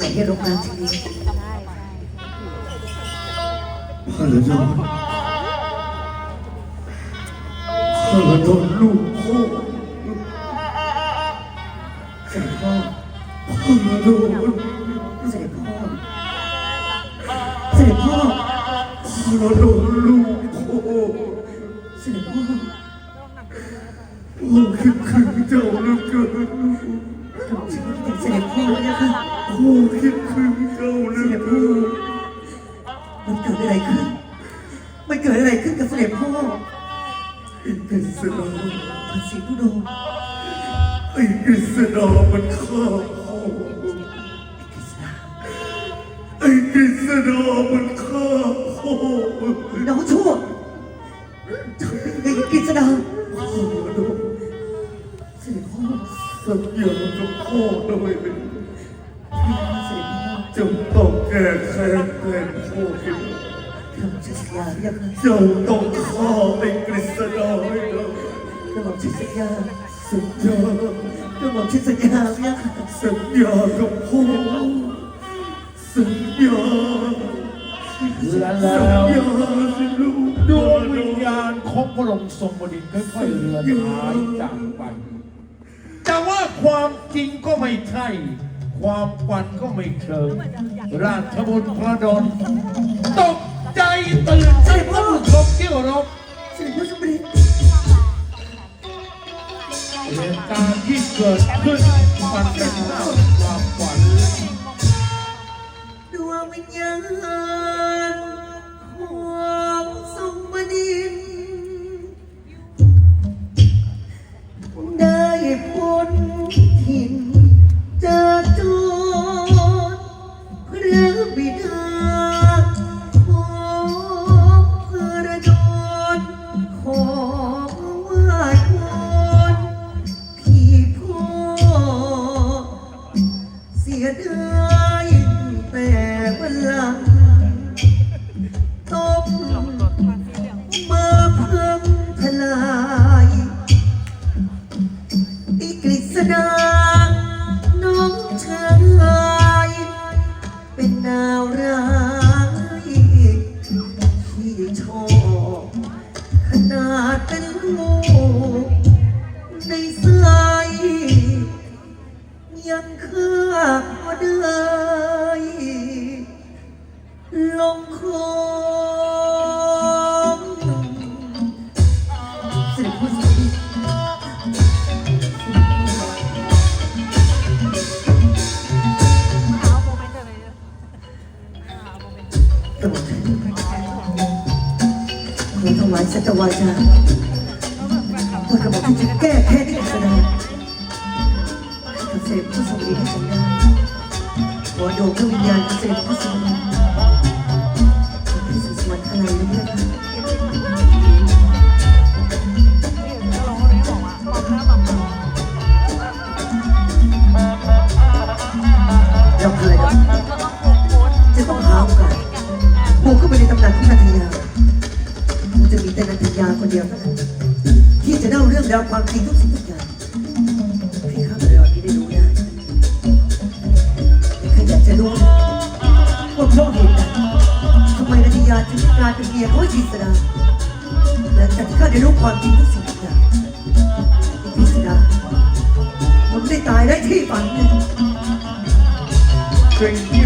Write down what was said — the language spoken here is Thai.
ไปให้โรงงานที่นี่พระนอนพระนอนลูกพ่อเสด็จพ่อพระนอนเสด็จพ่อเสด็จพ่อพระนอนลูกพ่อเสด็จพ่อพ่อคิดถึงเคิดถึงเจ้าเลืเสด็จพ่อมันเกิดอะไรขึ้น มันเกิดอะไรขึ้นกับเสด็จพ่อไอ้กฤษณาพระศรีพุโดไอ้กฤษณามันฆ่าพ่อกฤษณาไอ้กฤษณามันฆ่าพ่อน้องชั่วไอ้กฤษณาพ่อนอนเสด็จพ่อสัญญากับพ่อหน่อยเสด็จพ่อ จะต้องแก้แค้นแทนพ่อให้ได้ทำสัญญาเรียกเลยเจ้าต้องฆ่าไอ้กฤษณาให้ได้กระหม่อมฉันสัญญาสัญญากระหม่อมฉันสัญญาเนี่ยสัญญากับพ่อสัญญาและสัแล้ญวญาสิลูกดวงวิญญาณของพระองค์ทรงบดินทร์ค่อยๆเลือนหายจากไปแต่ว่าความจริงก็ไม่ใช่ ความฝันก็ไม่เชิง ราชบุตรพระดอนตกใจตื่นท่านผู้ชมที่เคารพเสด็จพ่อสมเด็จเหตุการณ์ที่เกิดขึ้นมันเป็นเรื่อง ร ด็จพ่อสวัสดีกระหม่อมฉันขอถวายสัตวาจาว่ากระหม่อมฉันจะแก้แค้นที่กฤษณาเสพผู้ทรงดีให้ผมได้ขอดวงพระวิญญาณเสพผู้ทรงดี เดียวเท่านั้นที่จะเล่าเรื่องราวความจริงทุกสิ่งทุกอย่างให้ข้าพเจ้าที่ได้รู้ได้ข้าอยากจะรู้ว่าเพราะเหตุใดทำไมนันทิยาจึงกลายเป็นเมียของจิสดาหลังจากที่ข้าได้รู้ความจริงทุกสิ่งทุกอย่างจิสดามันไม่ได้ตายได้ที่ฝันเลยสิ่งที่